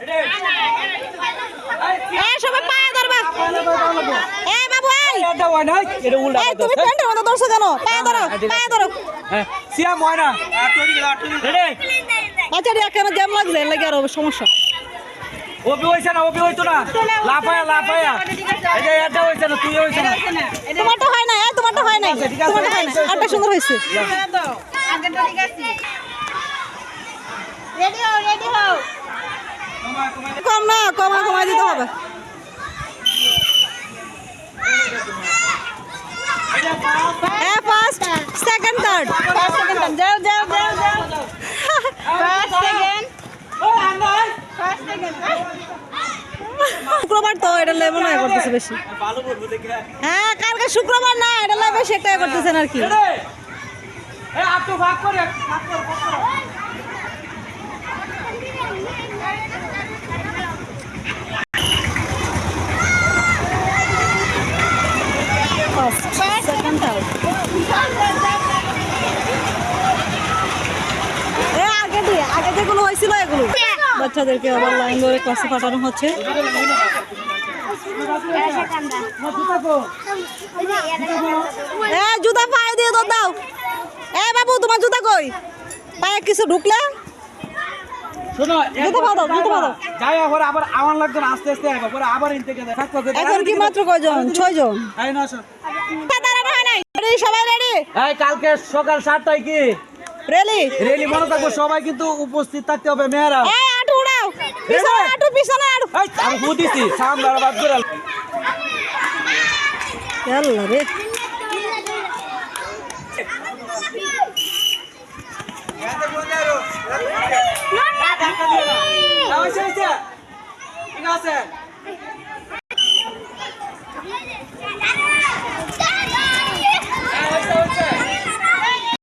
এ সবাই পায়ে ধরবা। এ বাবু এই। এটা না এটা উল্টা এই তুমি প্যান্টের মতো ধরছো কেন? পায়ে ধরো পায়ে ধরো। সিয়াম না রেডি আচ্ছা রে কেন জ্যাম লাগছে লাগে আর সমস্যা। ওবি হইছে না ওবি হইতো না। লাফায়া লাফায়া। এই যে এটা হইছে না তুই হইছে না। তোমারটা হয় না এই তোমারটা হয় না তোমারটা হয় না আরটা সুন্দর হয়েছে। রেডি হও রেডি হও। কম না কমা কমাই দিতে হবে। A first second third first second যাও যাও যাও যাও। ফার্স্ট সেকেন্ড ফার্স্ট সেকেন্ড শুক্রবার তো এটা লেবো না করতেছে বেশি। হ্যাঁ কালকে শুক্রবার না এটা লেবো একটা করতেছেন আর কি। ভাগ করে ভাগ করে ভাগ করে ফার্স্ট সেকেন্ড থার্ড এ আগে দিয়ে হয়েছিল এগুলো। বাচ্চাদেরকে আবার লাইন ধরে ক্লাসে পাঠানো হচ্ছে। জুতা পায়ে দিয়ে তো দাও। এ বাবু তোমার জুতা কই? পায়ে কিছু ঢুকলে? এখন কি মাত্র কয়জন? ছয়জন? সবাই রেডি কালকে সকাল সাতটায় কি? রেলি রেলি মনে থাকব সবাই কিন্তু উপস্থিত থাকতে হবে মেয়েরা। এই আটু উড়াও। পিছনে আটু পিছনে আটু। এই, আমি বুঝিছি সামনে বাদ করে। আল্লাহ রে। ঠিক আছে